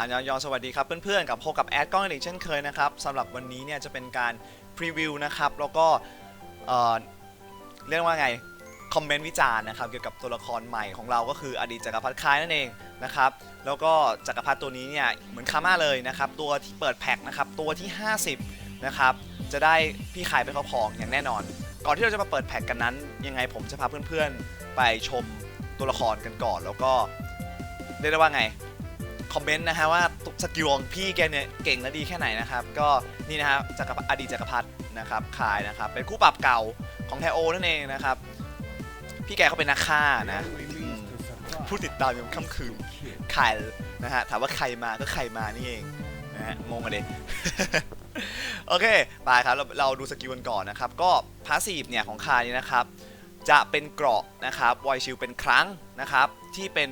อันยองยอสวัสดีครับเพื่อนๆกับพบกับแอดกล้องอีกเช่นเคยนะครับสำหรับวันนี้เนี่ยจะเป็นการพรีวิวนะครับแล้วก็เอ่อเรียกว่าไงคอมเมนต์วิจารณ์นะครับเกี่ยวกับตัวละครใหม่ของเราก็คืออดีตจักรพรรดิคายนั่นเองนะครับแล้วก็จักรพรรดิตัวนี้เนี่ยเหมือนคาม่าเลยนะครับตัวที่เปิดแพ็คนะครับตัวที่ 50นะครับจะได้พี่ขายไปครอบครองอย่างแน่นอน ก่อนที่เราจะมาเปิดแพ็คกันนั้น ยังไงผมจะพาเพื่อนๆไปชมตัวละครกันก่อน แล้วก็เรียกได้ว่าไง คอมเมนต์นะฮะว่าสกิลของพี่แกเนี่ยเก่งและดีแค่ไหนนะครับ ก็นี่นะครับจักรพรรดิอดีตจักรพรรดินะครับคายนะครับ เป็นคู่ปรับเก่าของแทโอนั่นเองนะครับ พี่แกเขาเป็นนักฆ่านะผู้ติดตามยังค่ำคืนขายนะฮะถามว่าใครมาก็ใครมานี่เองนะฮะงงกันเลยโอเคไปครับเราเราดูสกิลกันก่อนนะครับ ก็พาสซีฟเนี่ยของคายนี่นะครับ จะเป็นเกราะนะครับวอยชิลเป็นครั้งนะครับ ที่เป็น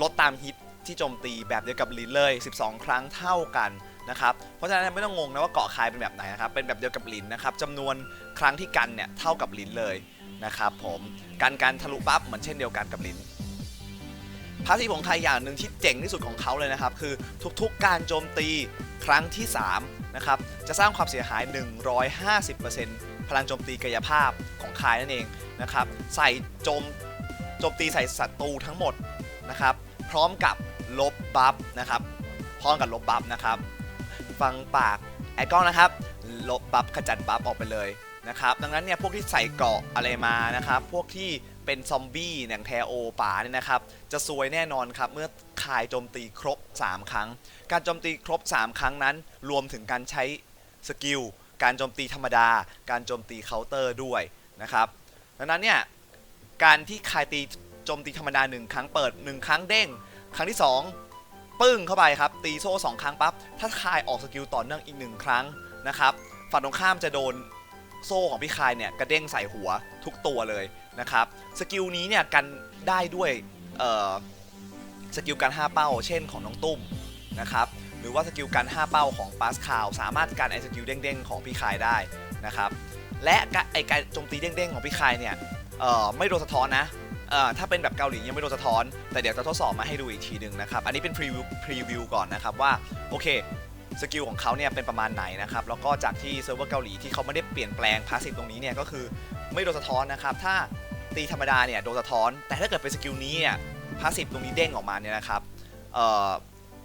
ลดตามฮิต ที่โจมตีแบบเดียวกับลินเลย 12 ครั้งเท่ากันนะครับ เพราะฉะนั้นไม่ต้องงงนะว่าเกาะคายเป็นแบบไหนนะครับ เป็นแบบเดียวกับลินนะครับจำนวนครั้งที่กันเนี่ยเท่ากับลินเลยนะครับผมการการทะลุปั๊บเหมือนเช่นเดียวกันกับลินพาสีของใครอย่างหนึ่งที่เจ๋งที่สุดของเขาเลยนะครับ คือทุกๆการโจมตีครั้งที่3นะครับจะสร้างความเสียหาย 150%พลังโจมตีกายภาพของคายนั่นเองนะครับ ใส่โจมโจมตีใส่ศัตรูทั้งหมดนะครับ พร้อมกับ ลบบัฟนะครับพร้อมกับลบบัฟนะครับ ฟังปากไอ้กล้องนะครับ ลบบัฟขจัดบัฟออกไปเลยนะครับ ดังนั้นเนี่ยพวกที่ใส่เกราะอะไรมานะครับ พวกที่เป็นซอมบี้อย่างแทโอป่าเนี่ยนะครับ จะซวยแน่นอนครับเมื่อคายโจมตีครบ 3 ครั้ง การโจมตีครบ 3 ครั้งนั้น รวมถึงการใช้สกิลการโจมตีธรรมดา การโจมตีเคาน์เตอร์ด้วยนะครับ ดังนั้นเนี่ยการที่คายตีโจมตีธรรมดา 1 ครั้งเปิด 1 ครั้งเด้ง ครั้งที่ 2 ปึ้งเข้าไปครับ ตีโซ่2ครั้งปั๊บถ้าคายออกสกิลต่อเนื่องอีก 1 ครั้งนะครับฝั่งตรงข้ามจะโดนโซ่ของพี่คายเนี่ยกระเด้งใส่หัวทุกตัวเลยนะครับสกิลนี้เนี่ยกันได้ด้วยสกิลการ5เป้า เช่นของน้องตุ้มนะครับหรือว่าสกิลการ5เป้าของปาสคาวสามารถกันไอสกิลเด้งๆของพี่คายได้นะครับและไอการโจมตีเด้งๆของพี่คายเนี่ยไม่โดนสะท้อนนะ ถ้าเป็นแบบเกาหลียังไม่โดนสะท้อน แต่เดี๋ยวจะทดสอบมาให้ดูอีกทีหนึ่งนะครับ อันนี้เป็นพรีวิวพรีวิวก่อนนะครับว่าโอเคสกิลของเขาเนี่ยเป็นประมาณไหนนะครับ แล้วก็จากที่เซิร์ฟเวอร์เกาหลีที่เขาไม่ได้เปลี่ยนแปลงพาสซีฟตรงนี้เนี่ยก็คือไม่โดนสะท้อนนะครับ ถ้าตีธรรมดาเนี่ยโดนสะท้อน แต่ถ้าเกิดเป็นสกิลนี้เนี่ยพาสซีฟตรงนี้เด้งออกมาเนี่ยนะครับ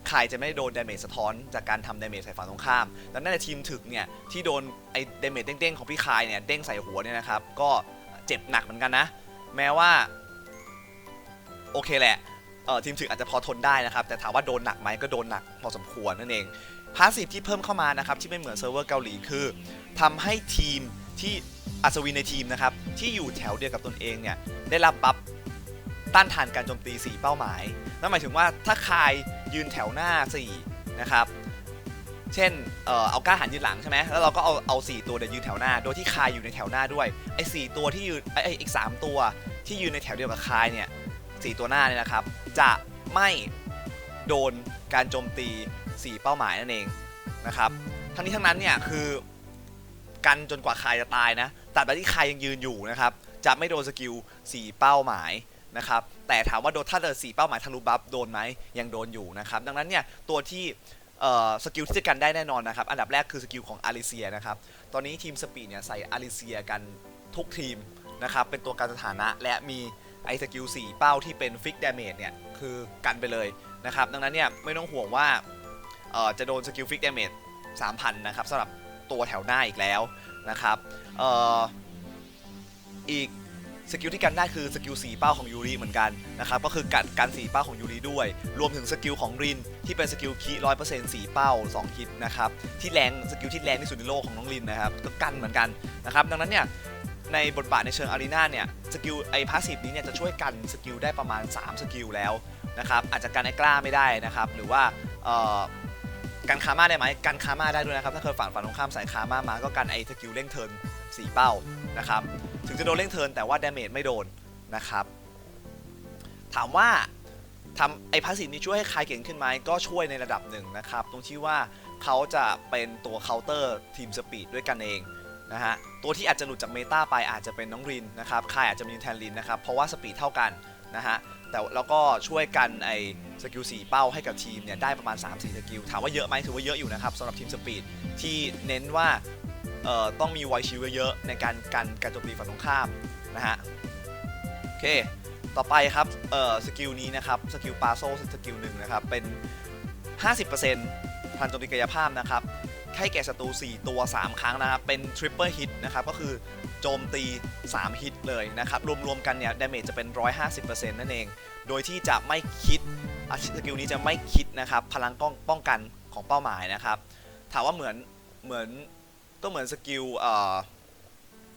ใครจะไม่โดนดาเมจสะท้อนจากการทำดาเมจใส่ฝั่งตรงข้ามดังนั้นในทีมถึกเนี่ยที่โดนไอ้ดาเมจเด้งๆของพี่คายเนี่ยเด้งใส่หัวเนี่ยนะครับก็เจ็บหนักเหมือนกันนะ แม้ว่า โอเคแหละเออทีมถึกอาจจะพอทนได้นะครับ แต่ถามว่าโดนหนักไหมก็โดนหนักพอสมควรนั่นเองพาสซีฟที่เพิ่มเข้ามานะครับที่ไม่เหมือนเซิร์ฟเวอร์เกาหลีคือทำให้ทีมที่อัศวินในทีมนะครับที่อยู่แถวเดียวกับตนเองเนี่ยได้รับบัฟต้านทานการโจมตี 4 เป้าหมายนั่นหมายถึงว่าถ้าคายยืนแถวหน้า 4 นะครับ เช่น เอ่อเอาก้าหันยืนหลังใช่ไหมแล้วเราก็เอาเอา4ตัวเดี๋ยวยืนแถวหน้า โดยที่คายอยู่ในแถวหน้าด้วย ไอ้สตัวที่ยืนไอ้ไอ้อีก 3 ตัวที่ยืนในแถวเดียวกับคายเนี่ย สตัวหน้าเนี่ยนะครับ จะไม่โดนการโจมตี 4 เป้าหมายนั่นเองนะครับ ทั้งนี้ทั้งนั้นเนี่ยคือกันจนกว่าคายจะตายนะแต่ใดที่คายยังยืนอยู่นะครับ จะไม่โดนสกิล 4 เป้าหมายนะครับ แต่ถามว่าโดนถ้าเดิน4เป้าหมายทะลุบัฟโดนไหมยังโดนอยู่นะครับ ดังนั้นเนี่ยตัวที่สกิลที่จะกันได้แน่นอนนะครับ อันดับแรกคือสกิลของอาริเซียนะครับ ตอนนี้ทีมสปีดเนี่ยใส่อาริเซียกันทุกทีมนะครับ เป็นตัวการสถานะและมี ไอสกิล4เป้าที่เป็นฟิกดาเมจเนี่ย คือกันไปเลยนะครับ ดังนั้นเนี่ยไม่ต้องห่วงว่าเออจะโดนสกิลฟิกดาเมจ3,000นนะครับสำหรับตัวแถวหน้าอีกแล้วนะครับเอออีกสกิลที่กันได้คือสกิลสีเป้าของยูริเหมือนกันนะครับก็คือการการสีเป้าของยูริด้วย รวมถึงสกิลของรินที่เป็นสกิลคีร้อยเปอร์เซ็นต์สีเป้า2ฮิตนะครับที่แรงสกิลที่แรงที่สุดในโลกของน้องรินนะครับก็กันเหมือนกันนะครับดังนั้นเนี่ย ในบทบาทในเชิงอารีนาเนี่ยสกิลไอพาสซีฟนี้เนี่ยจะช่วยกันสกิลได้ประมาณ 3 สกิลแล้วนะครับอาจจะกันไอ้กล้าไม่ได้นะครับหรือว่ากันคาม่าได้ไหมกันคาม่าได้ด้วยนะครับถ้าเคยฝันฝันตรงข้ามใส่คาม่ามาก็กันไอสกิลเร่งเทิร์นสีเป้านะครับถึงจะโดนเร่งเทิร์นแต่ว่าดาเมจไม่โดนนะครับถามว่าทำไอ้พาสซีฟนี้ช่วยให้คายเก่งขึ้นไหมก็ช่วยในระดับหนึ่งนะครับตรงที่ว่าเขาจะเป็นตัวเคาน์เตอร์ทีมสปีดด้วยกันเอง นะฮะตัวที่อาจจะหลุดจากเมตาไปอาจจะเป็นน้องรินนะครับคายอาจจะมีแทนรินนะครับเพราะว่าสปีดเท่ากันนะฮะแต่แล้วก็ช่วยกันไอสกิล4เป้าให้กับทีมเนี่ยได้ประมาณ 3-4 สกิล ถามว่าเยอะไหมถือว่าเยอะอยู่นะครับสำหรับทีมสปีดที่เน้นว่าเอ่อต้องมีไวชิลเยอะๆในการกันการโจมตีฝั่งตรงข้ามนะฮะโอเคต่อไปครับเอ่อสกิลนี้นะครับสกิลปาโซสกิลหนึ่งนะครับเป็น 50%พันโจมตีกายภาพนะครับ ให้แก่ศัตรู 4 ตัว 3 ครั้งนะครับ เป็น Triple Hit นะครับ ก็คือโจมตี 3 ฮิตเลยนะครับ รวมๆกันเนี่ยดาเมจจะเป็น 150%นั่นเอง โดยที่จะไม่คิดสกิลนี้จะไม่คิดนะครับ พลังป้องป้องกันของเป้าหมายนะครับ ถามว่าเหมือนเหมือนก็เหมือนสกิลเอ่อ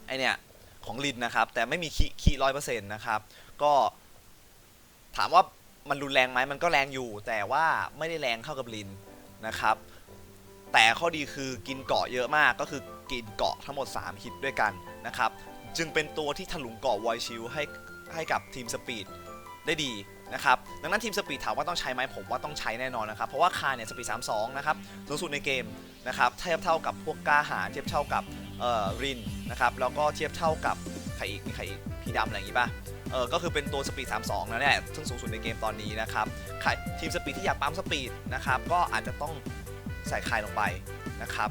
ไอเนี่ยของลินนะครับ แต่ไม่มีคีคีร้อยเปอร์เซ็นต์นะครับ ก็ถามว่ามันรุนแรงไหมมันก็แรงอยู่ แต่ว่าไม่ได้แรงเท่ากับลินนะครับ แต่ข้อดีคือกินเกาะเยอะมากก็คือกินเกาะทั้งหมด 3 ฮิตด้วยกันนะครับจึงเป็นตัวที่ถลุงเกาะไวชิลให้ให้กับทีมสปีดได้ดีนะครับดังนั้นทีมสปีดถามว่าต้องใช้ไหมผมว่าต้องใช้แน่นอนนะครับเพราะว่าคาเนี่ยสปีด32นะครับสูงสุดในเกมนะครับเทียบเท่ากับพวกกล้าหาญเทียบเท่ากับเอ่อรินนะครับแล้วก็เทียบเท่ากับใครอีกมีใครอีกพี่ดำอะไรอย่างงี้ป่ะเออก็คือเป็นตัวสปีด 32แล้วเนี่ยซึ่งสูงสุดในเกมตอนนี้นะครับใครทีมสปีดที่อยากปั๊มสปีดนะครับก็อาจจะต้อง ใส่คายลงไปนะครับ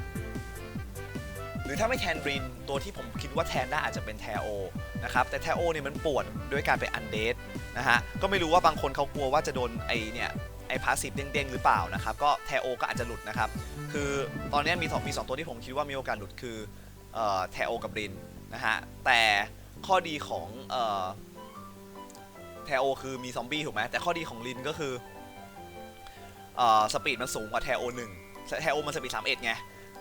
หรือถ้าไม่แทนบรินตัวที่ผมคิดว่าแทนได้อาจจะเป็นแทโอนะครับแต่แทโอเนี่ยมันปวดด้วยการไปอันเดตนะฮะก็ไม่รู้ว่าบางคนเขากลัวว่าจะโดนไอเนี่ยไอพาสซีฟเด้งๆหรือเปล่านะครับก็แทโอก็อาจจะหลุดนะครับ คือตอนนี้มีสองมีสองตัวที่ผมคิดว่ามีโอกาสหลุดคือแทโอกับรินนะฮะแต่ข้อดีของแทโอคือมีซอมบี้ถูกไหมแต่ข้อดีของรินก็คืออสปีดมันสูงกว่าแทโอหนึ่ง แทโอมันสปีดสามเอ็ดไง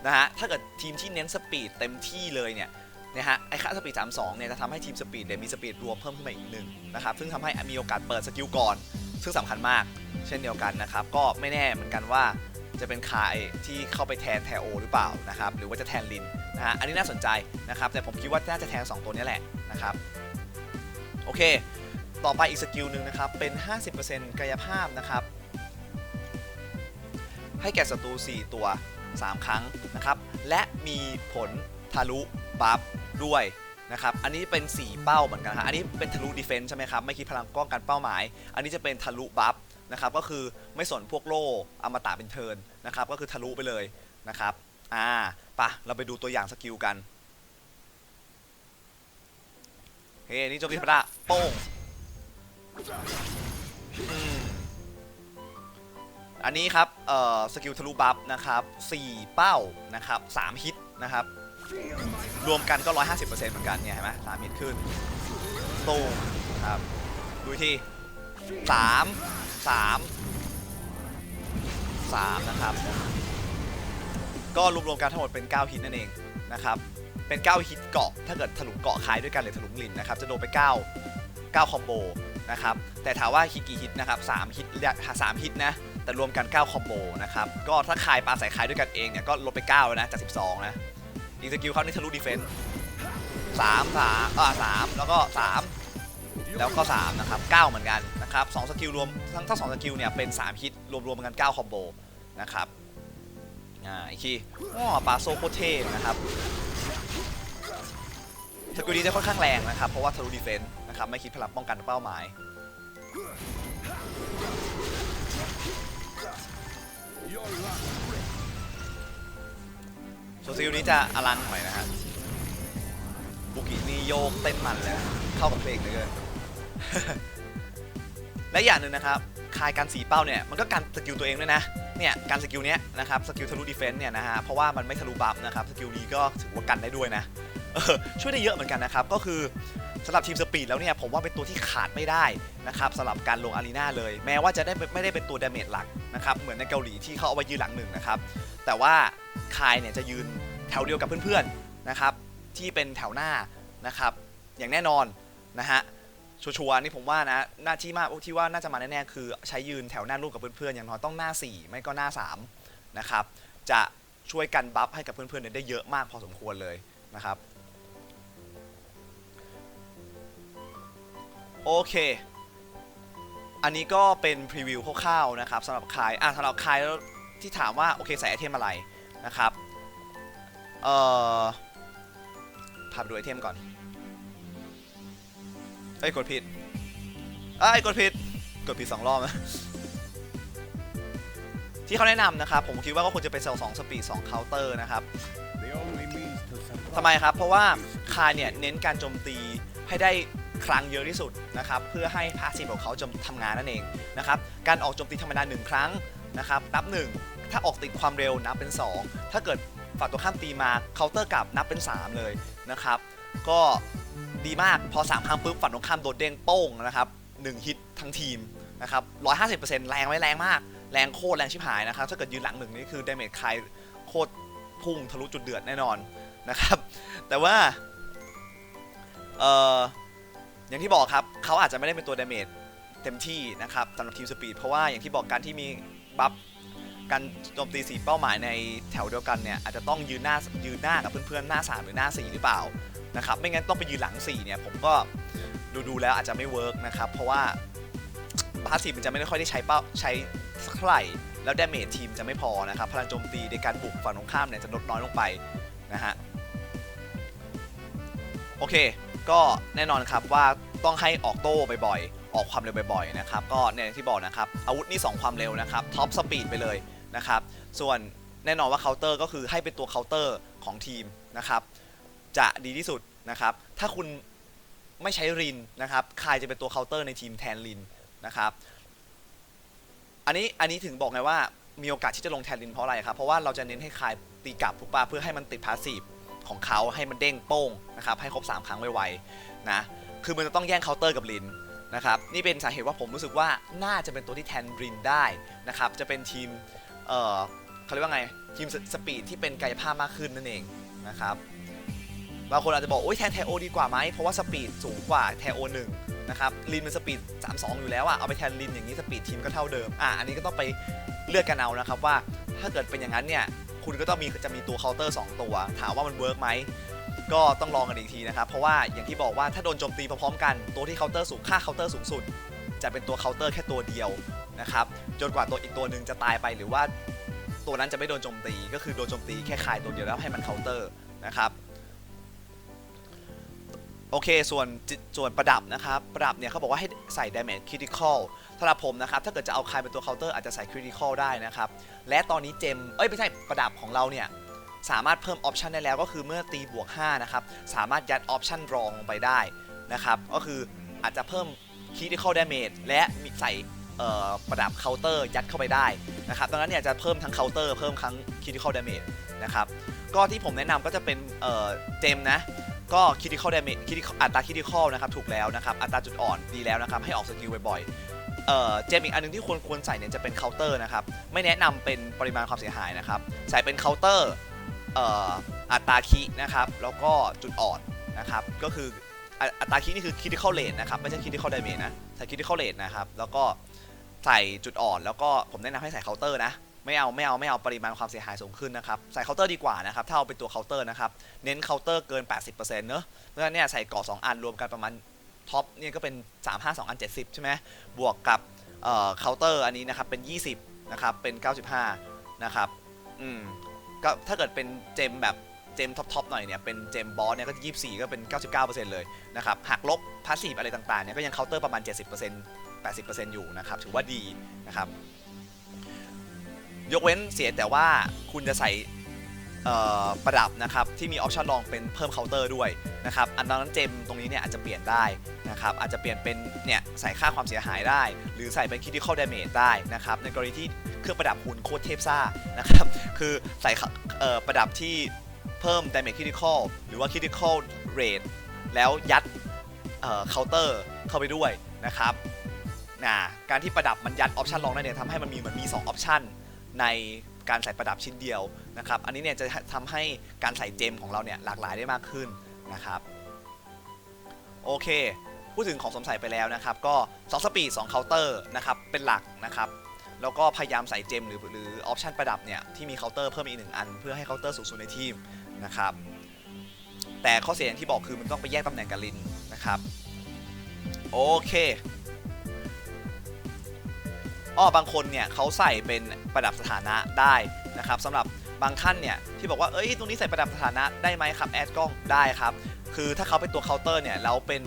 นะฮะถ้าเกิดทีมที่เน้นสปีดเต็มที่เลยเนี่ยนะฮะไอ้ค่าสปีด32เนี่ยจะทำให้ทีมสปีดเนี่ยมีสปีดรวมเพิ่มขึ้นมาอีกหนึ่งนะครับซึ่งทำให้มีโอกาสเปิดสกิลก่อน ซึ่งสำคัญมาก เช่นเดียวกันนะครับ ก็ไม่แน่เหมือนกันว่าจะเป็นคายที่เข้าไปแทนแทโอหรือเปล่านะครับหรือว่าจะแทนลินนะฮะอันนี้น่าสนใจนะครับแต่ผมคิดว่าน่าจะแทน 2 ตัวนี้แหละนะครับโอเค ต่อไปอีกสกิลหนึ่งนะครับเป็น 50%กายภาพนะครับ ให้แก่ศัตรู 4 ตัว 3 ครั้งนะครับ และมีผลทะลุบัฟด้วยนะครับ อันนี้เป็น 4 เป้าเหมือนกันครับอันนี้เป็นทะลุดีเฟนส์ใช่ไหมครับ ไม่คิดพลังป้องกันเป้าหมาย อันนี้จะเป็นทะลุบัฟนะครับ ก็คือไม่สนพวกโล่อมตะเป็นเทิร์นนะครับ ก็คือทะลุไปเลยนะครับ อ่าปะเราไปดูตัวอย่างสกิลกัน เฮ้ยนี่โจมตีพระโป้ง อันนี้ครับเอ่อสกิลทะลุบัฟนะครับ4เป้านะครับ3ฮิตนะครับ รวมกันก็ 150%เหมือนกันเนี่ยเห็นไหมสามฮิตขึ้นตูมครับดูอีกทีสามสามสามนะครับ ก็รวมๆกันทั้งหมดเป็น 9 ฮิตนั่นเองนะครับ เป็น 9 ฮิตเกาะ ถ้าเกิดถลุงเกาะคล้ายด้วยกันหรือถลุงลินนะครับ จะโดนไป 9 9 คอมโบนะครับ แต่ถามว่าฮิตกี่ฮิตนะครับ3ฮิต3ฮิตนะ แต่รวมกัน 9 คอมโบนะครับ ก็ถ้าคายปลาใส่คายด้วยกันเองเนี่ย ก็ลดไป9แล้วนะ จาก 12 นะอีกสกิลเขานี่ทะลุดีเฟนส์สามสามอ่าสามแล้วก็สามแล้วก็สามนะครับเก้าเหมือนกันนะครับสองสกิลรวมทั้งทั้งสองสกิลเนี่ยเป็น3ฮิตรวมรวมกัน9คอมโบนะครับอ่าอีกทีว้าปลาโซโคเทนะครับสกิลนี้จะค่อนข้างแรงนะครับ เพราะว่าทะลุดีเฟนส์นะครับไม่คิดพลังป้องกันเป้าหมาย ส่วนสกิลนี้จะอลังหน่อยนะฮะบุกินี่โยกเต้นมันเลยเข้ากับเพลงเลยเกินและอย่างหนึ่งนะครับคายการสีเป้าเนี่ยมันก็การสกิลตัวเองด้วยนะเนี่ยการสกิลเนี้ยนะครับสกิลทะลุดีเฟนส์เนี่ยนะฮะเพราะว่ามันไม่ทะลุบัฟนะครับสกิลนี้ก็ถือว่ากันได้ด้วยนะช่วยได้เยอะเหมือนกันนะครับก็คือ สำหรับทีมสปีดแล้วเนี่ยผมว่าเป็นตัวที่ขาดไม่ได้นะครับสำหรับการลงอารีนาเลย แม้ว่าจะได้ไม่ได้เป็นตัวดาเมจหลักนะครับเหมือนในเกาหลีที่เขาเอาไว้ยืนหลังหนึ่งนะครับแต่ว่าคายเนี่ยจะยืนแถวเดียวกับเพื่อนๆนะครับที่เป็นแถวหน้านะครับอย่างแน่นอนนะฮะชัวร์ๆนี่ผมว่านะหน้าที่มากที่ว่าน่าจะมาแน่ๆคือใช้ยืนแถวหน้าร่วมกับเพื่อนๆอย่างน้อยต้องหน้า 4 ไม่ก็หน้า3นะครับจะช่วยกันบัฟให้กับเพื่อนๆเนี่ยได้เยอะมากพอสมควรเลยนะครับ โอเค อันนี้ก็เป็นพรีวิวคร่าวๆนะครับสำหรับคายอะสำหรับคายแล้วที่ถามว่าโอเคใส่ไอเทมอะไรนะครับ เอ่อพาไปดูไอเทมก่อนเอ้ยกดผิดเอ้ยกดผิด กดผิดสองรอบนะที่เขาแนะนำนะครับ ผมคิดว่าก็ควรจะเป็นเซลล์2สปีด2เคาน์เตอร์นะครับ The only means to survive ทำไมครับ เพราะว่า is to คายเนี่ยเน้นการโจมตีให้ได้ ครั้งเยอะที่สุดนะครับเพื่อให้พาสซีฟของเขาจะทำงานนั่นเองนะครับการออกโจมตีธรรมดาหนึ่งครั้งนะครับนับ 1 ถ้าออกติดความเร็วนับเป็น 2 ถ้าเกิดฝั่งตัวข้ามตีมาเคาน์เตอร์กลับนับเป็น 3 เลยนะครับก็ดีมากพอ 3 ครั้งปุ๊บฝั่งตรงข้ามโดนเด้งโป้งนะครับ1ฮิตทั้งทีมนะครับ150%แรงไหมแรงมาก แรงโคตรแรงชิบหายนะครับถ้าเกิดยืนหลังหนึ่งนี่คือดาเมจคายโคตรพุ่งทะลุจุดเดือดแน่นอนนะครับแต่ว่าเอ่อ อย่างที่บอกครับเขาอาจจะไม่ได้เป็นตัวดาเมจเต็มที่นะครับสำหรับทีมสปีดเพราะว่าอย่างที่บอกการที่มีบัฟการโจมตีสีเป้าหมายในแถวเดียวกันเนี่ยอาจจะต้องยืนหน้ายืนหน้ากับเพื่อนๆหน้า3หรือหน้า4หรือเปล่านะครับไม่งั้นต้องไปยืนหลัง4เนี่ยผมก็ดูดูแล้วอาจจะไม่เวิร์กนะครับเพราะว่าพาสซีฟมันจะไม่ได้ค่อยได้ใช้เป้าใช้สักเท่าไหร่แล้วดาเมจทีมจะไม่พอนะครับพลังโจมตีในการบุกฝั่งตรงข้ามเนี่ยจะลดน้อยลงไปนะฮะ โอเค ก็แน่นอนครับว่าต้องให้ออกโต้บ่อยๆ ออกความเร็วบ่อยๆนะครับ ก็เนี่ยที่บอกนะครับ อาวุธนี่ 2 ความเร็วนะครับ ท็อปสปีดไปเลยนะครับ ส่วนแน่นอนว่าเคาน์เตอร์ก็คือให้เป็นตัวเคาน์เตอร์ของทีมนะครับ จะดีที่สุดนะครับ ถ้าคุณไม่ใช้รินนะครับใครจะเป็นตัวเคาน์เตอร์ในทีมแทนรินนะครับ อันนี้อันนี้ถึงบอกไงว่ามีโอกาสที่จะลงแทนรินเพราะอะไรครับ เพราะว่าเราจะเน้นให้คายตีกลับถูกปะเพื่อให้มันติดพาสซีฟ ของเขาให้มันเด้งโป้งนะครับให้ครบ 3 ครั้งไวๆนะคือมันจะต้องแย่งเคาน์เตอร์กับลินนะครับนี่เป็นสาเหตุว่าผมรู้สึกว่าน่าจะเป็นตัวที่แทนรินได้นะครับจะเป็นทีมเอ่อเขาเรียกว่าไงทีมสปีดที่เป็นกายภาพมากขึ้นนั่นเองนะครับบางคนอาจจะบอกโอ้ยแทนเทโอดีกว่าไหมเพราะว่าสปีดสูงกว่าเทโอหนึ่งนะครับลินเป็นสปีด 32 อยู่แล้วอะเอาไปแทนลินอย่างนี้สปีดทีมก็เท่าเดิมอะอันนี้ก็ต้องไปเลือกกันเอานะครับว่าถ้าเกิดเป็นอย่างนั้นเนี่ย คุณก็ต้องมีจะมีตัวเคาน์เตอร์ 2 ตัว ถามว่ามันเวิร์กไหมก็ต้องลองกันอีกทีนะครับ เพราะว่าอย่างที่บอกว่าถ้าโดนโจมตีพร้อมๆกันตัวที่เคาน์เตอร์สูงค่าเคาน์เตอร์สูงสุด จะเป็นตัวเคาน์เตอร์แค่ตัวเดียวนะครับจนกว่าตัวอีกตัวหนึ่งจะตายไปหรือว่าตัวนั้นจะไม่โดนโจมตี ก็คือโดนโจมตีแค่ขายตัวเดียวแล้วให้มันเคาน์เตอร์นะครับโอเคส่วนส่วนประดับนะครับ ประดับเนี่ยเขาบอกว่าให้ ใส่ damage critical สำหรับผมนะครับ ถ้าเกิดจะเอาใครเป็นตัวเคาน์เตอร์อาจจะใส่ critical ได้นะครับ และตอนนี้เจม เอ้ย ไม่ใช่ประดับของเราเนี่ย สามารถเพิ่มออปชันได้แล้วก็คือเมื่อตีบวก 5 นะครับ สามารถยัดออปชันรองลงไปได้นะครับ ก็คืออาจจะเพิ่ม critical damage และมีใส่ประดับเคาน์เตอร์ยัดเข้าไปได้นะครับดังนั้นเนี่ยจะเพิ่มทั้งเคาน์เตอร์เพิ่มทั้ง critical damage นะครับ ก็ที่ผมแนะนำก็จะเป็นเจมนะ ก็ critical damage critical อัตรา critical นะครับถูกแล้วนะครับอัตราจุดอ่อนดีแล้วนะครับให้ออกสกิลบ่อยๆเอ่อเจมอีกอันหนึงที่ควรควรใส่เนี่ยจะเป็นเคาน์เตอร์นะครับไม่แนะนำเป็นปริมาณความเสียหายนะครับใส่เป็นเคาน์เตอร์เอ่ออัตราคีนะครับแล้วก็จุดอ่อนนะครับก็คืออัตราคีนี่คือ critical rate นะครับไม่ใช่ critical damage นะใส่ critical rate นะครับแล้วก็ใส่จุดอ่อนแล้วก็ผมแนะนำให้ใส่เคาน์เตอร์นะ ไม่เอาไม่เอาไม่เอาปริมาณความเสียหายสูงขึ้นนะครับใส่เคาน์เตอร์ดีกว่านะครับถ้าเอาเป็นตัวเคาน์เตอร์นะครับเน้นเคาน์เตอร์เกิน 80%เนอะเพราะฉะนั้นเนี่ยใส่เกาะ2อันรวมกันประมาณท็อปเนี่ยก็เป็น 3 5 2 อัน 70 ใช่ไหมบวกกับเอ่อเคาน์เตอร์อันนี้นะครับเป็น 20นะครับเป็น 95นะครับอืมก็ถ้าเกิดเป็นเจมแบบเจมท็อปทอปหน่อยเนี่ยเป็นเจมบอสเนี่ยก็ 24 ก็เป็น 99%เลยนะครับหักลบพาสซีฟอะไรต่างๆเนี่ยก็ยังเคาน์เตอร์ประมาณ 70% 80%อยู่นะครับถือว่าดีนะครับ ยกเว้นเสียแต่ว่าคุณจะใส่ประดับนะครับที่มีออปชันรองเป็นเพิ่มเคาน์เตอร์ด้วยนะครับอันนั้นเจมตรงนี้เนี่ยอาจจะเปลี่ยนได้นะครับอาจจะเปลี่ยนเป็นเนี่ยใส่ค่าความเสียหายได้ หรือใส่เป็น critical damage ได้นะครับในกรณีที่เครื่องประดับคุณโคตรเทพซ่านะครับคือใส่ประดับที่เพิ่ม damage critical หรือว่า critical rate แล้วยัดเอ่อเคาน์เตอร์เข้าไปด้วยนะครับนะการที่ประดับมันยัดออปชันรองได้เนี่ยทำให้มันมีเหมือนมี2ออปชัน ในการใส่ประดับชิ้นเดียวนะครับ อันนี้เนี่ยจะทำให้การใส่เจมของเราเนี่ยหลากหลายได้มากขึ้นนะครับ โอเค พูดถึงของสมใส่ไปแล้วนะครับ ก็ 2 สปีด 2 เคาน์เตอร์นะครับ เป็นหลักนะครับแล้วก็พยายามใส่เจมหรือหรือออปชันประดับเนี่ยที่มีเคาน์เตอร์เพิ่มอีกหนึ่งอัน เพื่อให้เคาน์เตอร์สูงสุดในทีมนะครับ แต่ข้อเสียอย่างที่บอกคือมันต้องไปแยกตำแหน่งกับลินนะครับ โอเค อ้อบางคนเนี่ยเขาใส่เป็นประดับสถานะได้นะครับสำหรับบางท่านเนี่ยที่บอกว่าเอ้ยตรงนี้ใส่ประดับสถานะได้ไหมครับแอดกล้องได้ครับ คือถ้าเขาเป็นตัวเคาน์เตอร์เนี่ยแล้วเป็น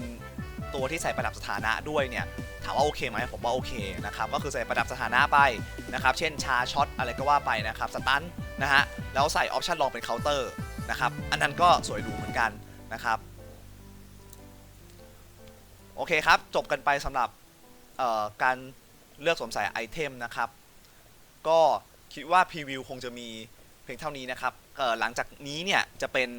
ตัวที่ใส่ประดับสถานะด้วยเนี่ยถามว่าโอเคไหมผมว่าโอเคนะครับก็คือใส่ประดับสถานะไปนะครับเช่นชาช็อตอะไรก็ว่าไปนะครับสตันนะฮะแล้วใส่ออปชันลองเป็นเคาน์เตอร์นะครับอันนั้นก็สวยหรูเหมือนกันนะครับโอเคครับจบกันไปสำหรับการ เลือกสวมใส่ไอเทมนะครับ ก็คิดว่าพรีวิวคงจะมีเพียงเท่านี้นะครับเอ่อหลังจากนี้เนี่ยจะเป็น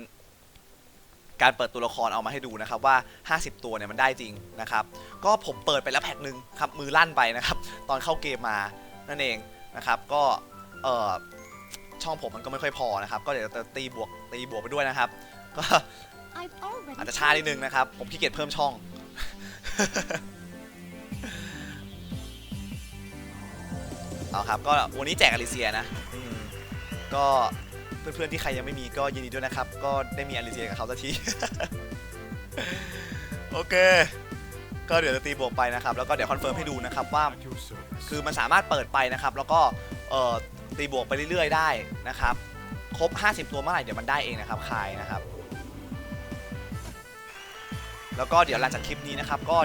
การเปิดตัวละครเอามาให้ดูนะครับว่า 50 ตัวเนี่ยมันได้จริงนะครับ ก็ผมเปิดไปแล้วแพ็คหนึ่งครับมือลั่นไปนะครับ ตอนเข้าเกมมานั่นเองนะครับ ก็เอ่อช่องผมมันก็ไม่ค่อยพอนะครับ ก็เดี๋ยวจะตีบวกตีบวกไปด้วยนะครับ ก็ I've already อาจจะช้านิดนึงนะครับ ผมขี้เกียจเพิ่มช่อง เอาครับ ก็วันนี้แจกอลิเซียนะอืมก็เพื่อนๆที่ใครยังไม่มีก็ยินดีด้วยนะครับ ก็ได้มีอลิเซียกับเขาสักที โอเค ก็เดี๋ยวจะตีบวกไปนะครับ แล้วก็เดี๋ยวคอนเฟิร์มให้ดูนะครับว่า คือมันสามารถเปิดไปนะครับ แล้วก็เอ่อตีบวกไปเรื่อยๆได้นะครับ ครบ 50 ตัวเมื่อไหร่เดี๋ยวมันได้เองนะครับคายนะครับ แล้วก็เดี๋ยวหลังจากคลิปนี้นะครับ ก็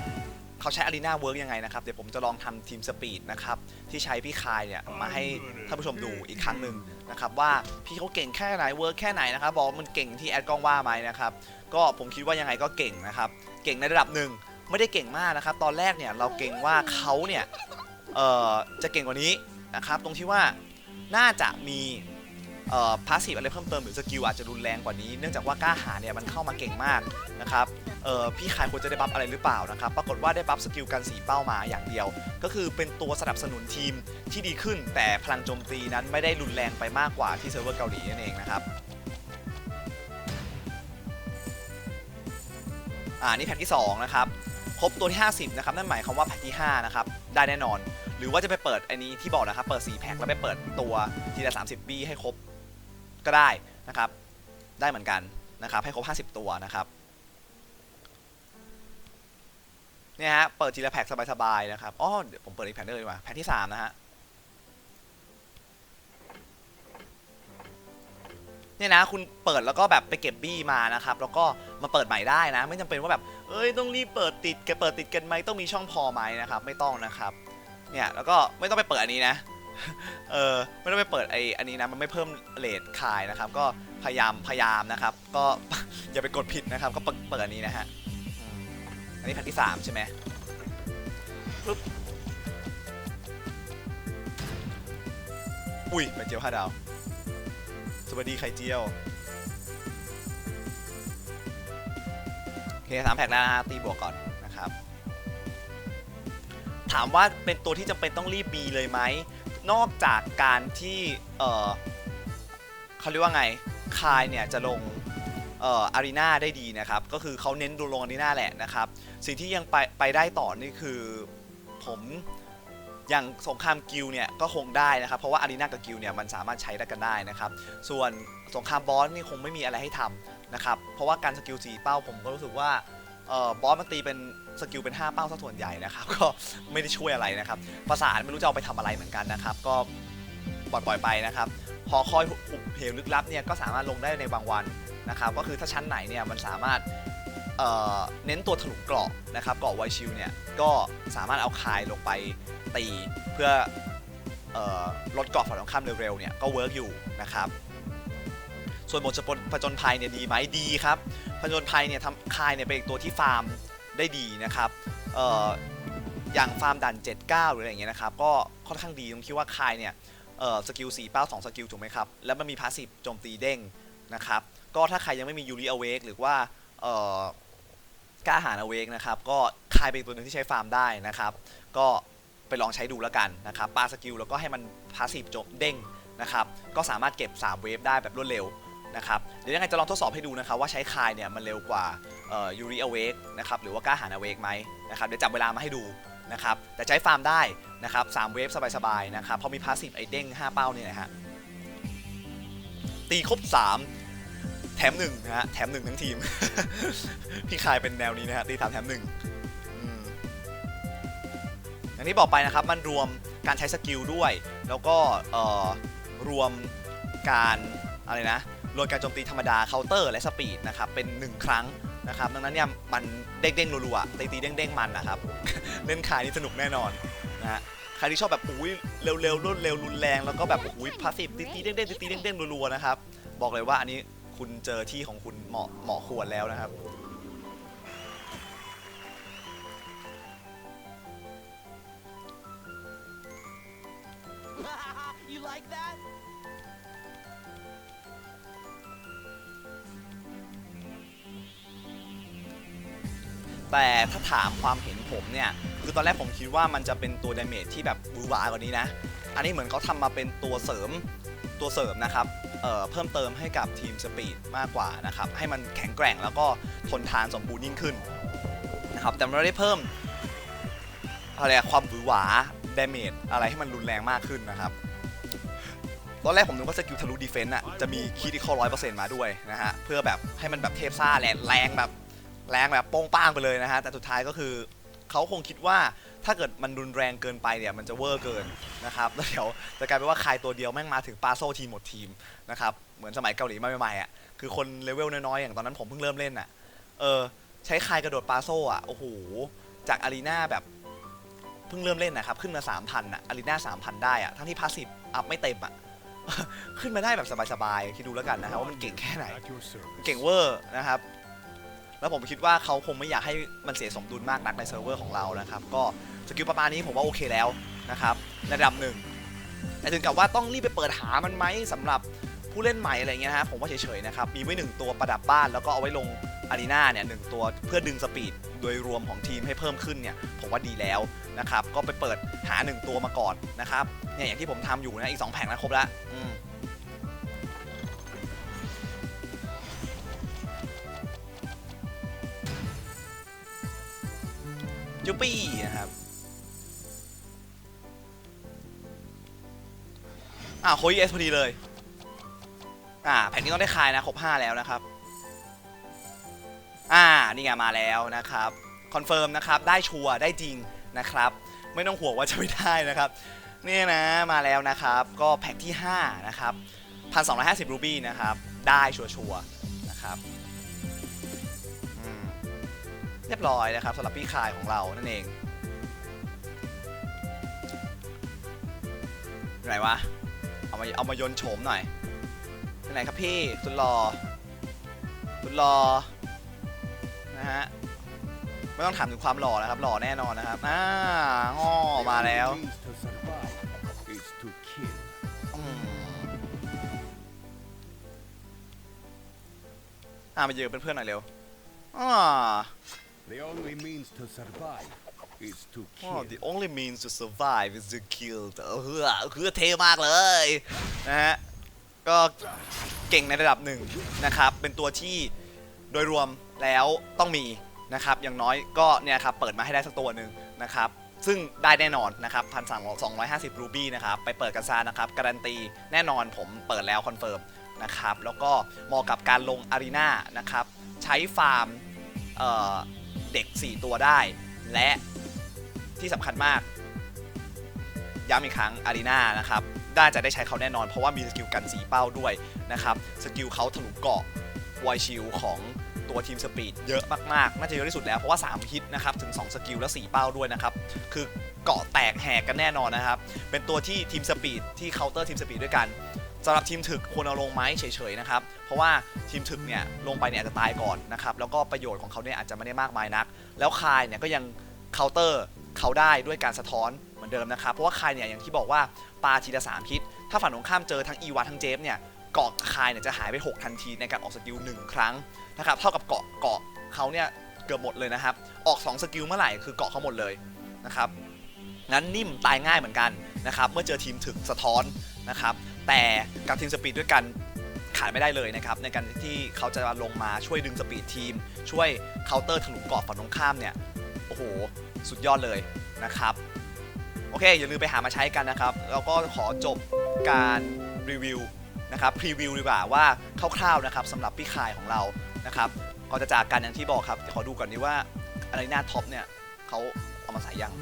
เขาใช้ Arena Work ยังไงนะครับ เดี๋ยวผมจะลองทำทีมสปีดนะครับ ที่ใช้พี่คายเนี่ย มาให้ท่านผู้ชมดูอีกครั้งหนึ่งนะครับ ว่าพี่เขาเก่งแค่ไหนเวิร์กแค่ไหนนะครับ บอกว่ามันเก่งที่แอดกล้องว่าไหมนะครับ ก็ผมคิดว่ายังไงก็เก่งนะครับ เก่งในระดับหนึ่งไม่ได้เก่งมากนะครับ ตอนแรกเนี่ยเราเก่งว่าเขาเนี่ยเอ่อจะเก่งกว่านี้นะครับ ตรงที่ว่าน่าจะมีเอ่อพาสซีฟอะไรเพิ่มเติมหรือสกิลอาจจะรุนแรงกว่านี้ เนื่องจากว่ากล้าหาญเนี่ยมันเข้ามาเก่งมากนะครับ เอ่อพี่คายควรจะได้บัฟอะไรหรือเปล่านะครับ ปรากฏว่าได้บัฟสกิลกันสีเป้ามาอย่างเดียว ก็คือเป็นตัวสนับสนุนทีมที่ดีขึ้น แต่พลังโจมตีนั้นไม่ได้รุนแรงไปมากกว่าที่เซิร์ฟเวอร์เกาหลีนั่นเองนะครับอ่านี่แพ็คที่2นะครับครบตัวที่ 50นะครับนั่นหมายความว่าแพ็คที่5นะครับได้แน่นอน หรือว่าจะไปเปิดอันนี้ที่บอกนะครับเปิด4แพ็คแล้วไปเปิดตัวทีละ30บีให้ครบก็ได้นะครับได้เหมือนกันนะครับให้ครบ 50 ตัวนะครับ เนี่ยฮะ เปิดทีละแพ็คสบายๆนะครับอ๋อเดี๋ยวผมเปิดอีกแพ็คเลยดีกว่าแพ็คที่3นะฮะ เนี่ยนะ คุณเปิดแล้วก็แบบไปเก็บบี้มานะครับ แล้วก็มาเปิดใหม่ได้นะ ไม่จำเป็นว่าแบบ เอ้ย ต้องรีบเปิดติดแกเปิดติดกันไหมต้องมีช่องพอไหมนะครับ ไม่ต้องนะครับ เนี่ย แล้วก็ไม่ต้องไปเปิดอันนี้นะ เออ ไม่ต้องไปเปิดไออันนี้นะ มันไม่เพิ่มเลทขายนะครับ ก็พยายาม พยายามนะครับ ก็อย่าไปกดผิดนะครับ ก็เปิดอันนี้นะฮะ อันนี้แพ็คที่สามใช่ไหมปึ๊บอุ้ยไข่เจียวห้าดาว สวัสดีไข่เจียว โอเคสามแพ็คแล้วนะฮะตีบวกก่อนนะครับ ถามว่าเป็นตัวที่จำเป็นต้องรีบมีเลยไหม นอกจากการที่ เออเขาเรียกว่าไง คายเนี่ยจะลง อ่ออารีนาได้ดีนะครับ ก็คือเขาเน้นดูลงอารีนาแหละนะครับ สิ่งที่ยังไปไปได้ต่อนี่คือผมอย่างสงครามกิลเนี่ยก็คงได้นะครับ เพราะว่าอารีนากับกิลเนี่ยมันสามารถใช้ได้กันได้นะครับ ส่วนสงครามบอสนี่คงไม่มีอะไรให้ทำนะครับ เพราะว่าการสกิลสีเป้าผมก็รู้สึกว่าเอ่อบอสมันตีเป็นสกิลเป็น 5 เป้าซะส่วนใหญ่นะครับ ก็ไม่ได้ช่วยอะไรนะครับภาษานไม่รู้จะเอาไปทำอะไรเหมือนกันนะครับ ก็ปล่อยปล่อยไปนะครับหอคอยหุบเหวลึกลับเนี่ยก็สามารถลงได้ในบางวัน นะครับก็คือถ้าชั้นไหนเนี่ยมันสามารถเเน้นตัวถลุงเกราะนะครับเกราะไวชิลเนี่ยก็สามารถเอาคายลงไปตีเพื่ออลดเกราะฝั่งตรงข้ามเร็วๆเนี่ยก็เวิร์กอยู่นะครับส่วนบทผจญภัยเนี่ยดีไหมดีครับผจญภัยเนี่ยทำคายเนี่ยเป็นตัวที่ฟาร์มได้ดีนะครับออย่างฟาร์มดัน 79 หรืออะไรเงี้ยนะครับก็ค่อนข้างดีตรงที่ว่าคายเนี่ยสกิล4เป้า2สกิลถูกไหมครับแล้วมันมีพาสซีฟโจมตีเด้งนะครับ ก็ถ้าใครยังไม่มียูริอเวกหรือว่าเอ่อกล้าหาญอเวกนะครับก็คายเป็นตัวหนึ่งที่ใช้ฟาร์มได้นะครับ ก็ไปลองใช้ดูแล้วกันนะครับปาสกิลแล้วก็ให้มันพาสซีฟโจมเด้งนะครับก็สามารถเก็บ 3 เวฟได้แบบรวดเร็วนะครับเดี๋ยวยังไงจะลองทดสอบให้ดูนะครับว่าใช้คายเนี่ยมันเร็วกว่ายูริอเวกนะครับหรือว่ากล้าหาญอเวกไหมนะครับเดี๋ยวจับเวลามาให้ดูนะครับแต่ใช้ฟาร์มได้นะครับสามเวฟสบายๆนะครับพราะมีพาสซีฟไอเด้ง5 เป้าเนี่ยนะฮะตีครบ 3 แถม1นะฮะ แถม1ทั้งทีม พี่คายเป็นแนวนี้นะฮะตีสามแถม1อืมอย่างที่บอกไปนะครับ มันรวมการใช้สกิลด้วย แล้วก็รวมการอะไรนะ รวมการโจมตีธรรมดาเคาน์เตอร์และสปีดนะครับ เป็น 1 ครั้งนะครับ ดังนั้นเนี่ยมันเด้งๆรัวๆตีตีเด้งๆมันนะครับ เล่นคายนี่สนุกแน่นอนนะฮะใครที่ชอบแบบอุ้ยเร็วๆรวดเร็วรุนแรงแล้วก็แบบอุ้ยพาสซีฟตีตีเด้งๆตีตีเด้งๆรัวๆนะครับ บอกเลยว่าอันนี้ คุณเจอที่ของคุณเหมาะเหมาะควรแล้วนะครับ you like that? แต่ถ้าถามความเห็นผมเนี่ย คือตอนแรกผมคิดว่ามันจะเป็นตัวดาเมจที่แบบบูหวากว่านี้นะ อันนี้เหมือนเขาทำมาเป็นตัวเสริมตัวเสริมนะครับ เเพิ่มเติมให้กับทีมสปีดมากกว่านะครับให้มันแข็งแกร่งแล้วก็ทนทานสมบูรณ์ยิ่งขึ้นนะครับแต่ไม่ได้เพิ่มอะไรความหวือหวาดาเมจอะไรให้มันรุนแรงมากขึ้นนะครับตอนแรกผมนึกว่าสกิลทะลุดีเฟนต์อะจะมีคีดิคอร้อยเปอร์เซ็นต์มาด้วยนะฮะเพื่อแบบให้มันแบบเทพซ่าแรงแรงแบบแรงแบบโป้งป้างไปเลยนะฮะแต่สุดท้ายก็คือเขาคงคิดว่า ถ้าเกิดมันรุนแรงเกินไปเนี่ยมันจะเวอร์เกินนะครับแล้วเดี๋ยวจะกลายเป็นว่าใครตัวเดียวแม่งมาถึงปาโซทีมหมดทีมนะครับเหมือนสมัยเกาหลีมาใหม่ๆอะคือคนเลเวลน้อยๆอย่างตอนนั้นผมเพิ่งเริ่มเล่นอะเออใช้คายกระโดดปาโซอะโอ้โหจากอารีนาแบบเพิ่งเริ่มเล่นนะครับขึ้นมา 3,000อะอารีนา3,000 ได้อะทั้งที่พาสซีฟอัพไม่เต็มอะขึ้นมาได้แบบสบายๆคิดดูแล้วกันนะครับว่ามันเก่งแค่ไหน เก่งเวอร์นะครับ แล้วผมคิดว่าเขาคงไม่อยากให้มันเสียสมดุลมากนักในเซิร์ฟเวอร์ของเรานะครับ ก็ สกิลประมาณนี้ผมว่าโอเคแล้วนะครับระดับหนึ่งแต่ถึงกับว่าต้องรีบไปเปิดหามันไหมสำหรับผู้เล่นใหม่อะไรเงี้ยนะฮะผมว่าเฉยๆนะครับมีไว้หนึ่งตัวประดับบ้านแล้วก็เอาไว้ลงอารีนาเนี่ยหนึ่งตัวเพื่อดึงสปีดโดยรวมของทีมให้เพิ่มขึ้นเนี่ยผมว่าดีแล้วนะครับก็ไปเปิดหาหนึ่งตัวมาก่อนนะครับเนี่ยอย่างที่ผมทำอยู่นะอีกสองแผงนะครบแล้วจูปี้นะครับ อ่าโคยเอสพอดีเลย อ่า แผ่นนี้ต้องได้คายนะ ครบ 5 แล้วนะครับ อ่า นี่ไงมาแล้วนะครับ คอนเฟิร์มนะครับ ได้ชัวร์ ได้จริงนะครับ ไม่ต้องห่วงว่าจะไม่ได้นะครับ เนี่ยนะ มาแล้วนะครับ ก็แพ็กที่ 5 นะครับ 1,250 รูบี้นะครับ ได้ชัวร์ๆนะครับเรียบร้อยนะครับสำหรับพี่คายของเรานั่นเองไหนวะ เอามาเอามายนโฉมหน่อยที่ไหนครับพี่สุดรอสุดรอนะฮะไม่ต้องถามถึงความหล่อนะครับหล่อแน่นอนนะครับอ่าอ้อมาแล้วอ่ามาเยอะเป็นเพื่อนหน่อยเร็วอ่า The only means to survive is to Oh, kill. the only means to survive is to kill เออคือเท่มากเลยนะฮะก็เก่งในระดับหนึ่งนะครับ เป็นตัวที่โดยรวมแล้วต้องมีนะครับอย่างน้อยก็เนี่ยครับเปิดมาให้ได้สักตัวหนึ่งนะครับซึ่งได้แน่นอนนะครับพันสองร้อยห้าสิบรูบี้นะครับไปเปิดกันซานะครับการันตีแน่นอนผมเปิดแล้วคอนเฟิร์มนะครับแล้วก็เหมาะกับการลงอารีนานะครับใช้ฟาร์มเอ่อเด็ก 4 ตัวได้ และ ที่สำคัญมาก ย้ำอีกครั้งอารีนานะครับน่าจะได้ใช้เขาแน่นอน เพราะว่ามีสกิลกันสีเป้าด้วยนะครับสกิลเขาถลุเกาะไวชิลของตัวทีมสปีดเยอะมากๆ น่าจะเยอะที่สุดแล้ว เพราะว่า 3 ฮิตนะครับ ถึง 2 สกิล และ 4 เป้าด้วยนะครับ คือเกาะแตกแหกกันแน่นอนนะครับ เป็นตัวที่ทีมสปีดที่เคาน์เตอร์ทีมสปีดด้วยกันสำหรับทีมถึกควรเอาลงไหมเฉยๆนะครับ เพราะว่าทีมถึกเนี่ยลงไปเนี่ยอาจจะตายก่อนนะครับ แล้วก็ประโยชน์ของเขาเนี่ยอาจจะไม่ได้มากมายนัก แล้วคายเนี่ยก็ยังเคาน์เตอร์ เขาได้ด้วยการสะท้อนเหมือนเดิมนะครับเพราะว่าคายเนี่ยอย่างที่บอกว่าปาทีละสามฮิตถ้าฝั่งตรงข้ามเจอทั้งอีวาทั้งเจฟเนี่ยเกาะคายเนี่ยจะหายไป 6 ทันทีในการออกสกิล1ครั้งนะครับเท่ากับเกาะเกาะเขาเนี่ยเกือบหมดเลยนะครับออก 2 สกิลเมื่อไหร่คือเกาะเขาหมดเลยนะครับงั้นนิ่มตายง่ายเหมือนกันนะครับเมื่อเจอทีมถึกสะท้อนนะครับแต่กับทีมสปีดด้วยกันขาดไม่ได้เลยนะครับในการที่เขาจะลงมาช่วยดึงสปีดทีม ช่วยเคาน์เตอร์ถลุงเกาะฝั่งตรงข้ามเนี่ยโอ้โห สุดยอดเลยนะครับ โอเค อย่าลืมไปหามาใช้กันนะครับ แล้วก็ขอจบการรีวิวนะครับพรีวิวดีกว่าว่าคร่าวๆนะครับสำหรับพี่คายของเรานะครับก่อนจะจากกันอย่างที่บอกครับขอดูก่อนนี้ว่าอะไรหน้าท็อปเนี่ยเขาเอามาใส่ยัง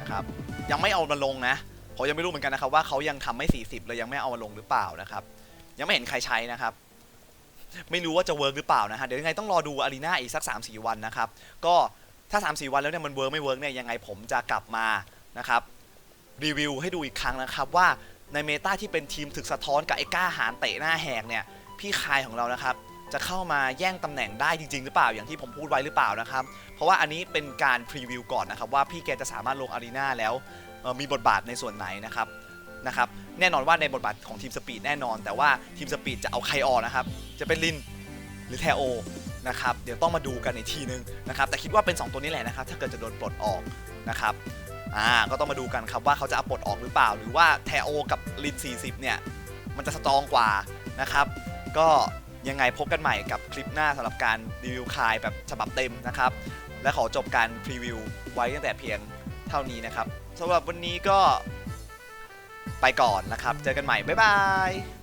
นะครับ ยังไม่เอามาลงนะผมยังไม่รู้เหมือนกันนะครับว่าเขายังทำไม่ 40 เลยยังไม่เอามาลงหรือเปล่านะครับ ยังไม่เห็นใครใช้นะครับ ไม่รู้ว่าจะเวิร์กหรือเปล่านะฮะเดี๋ยวยังไงต้องรอดูอารีนาอีกสัก 3-4 วันนะครับ ก็ ถ้า 3-4 วันแล้วเนี่ยมันเวิร์กไม่เวิร์กเนี่ยยังไงผมจะกลับมานะครับรีวิวให้ดูอีกครั้งนะครับว่าในเมตาที่เป็นทีมถึกสะท้อนกับไอ้ก้าหารเตะหน้าแหกเนี่ยพี่คายของเรานะครับจะเข้ามาแย่งตำแหน่งได้จริง ๆ หรือเปล่าอย่างที่ผมพูดไว้หรือเปล่านะครับ เพราะว่าอันนี้เป็นการพรีวิวก่อนนะครับว่าพี่แกจะสามารถลงอารีนาแล้วมีบทบาทในส่วนไหนนะครับนะครับแน่นอนว่าในบทบาทของทีมสปีดแน่นอน แต่ว่าทีมสปีดจะเอาใครออกนะครับจะเป็นลินหรือแทโอ นะครับเดี๋ยวต้องมาดูกันในทีนึงนะครับแต่คิดว่าเป็น 2 ตัวนี้แหละนะครับถ้าเกิดจะโดนปลดออกนะครับอ่าก็ต้องมาดูกันครับว่าเขาจะเอาปลดออกหรือเปล่า หรือว่าแทโอกับลิน40 เนี่ย มันจะสตรองกว่านะครับ ก็ยังไงพบกันใหม่กับคลิปหน้าสำหรับการรีวิวคายแบบฉบับเต็มนะครับ และขอจบการพรีวิวไว้ตั้งแต่เพียงเท่านี้นะครับสำหรับวันนี้ก็ไปก่อนนะครับ เจอกันใหม่ บ๊ายบาย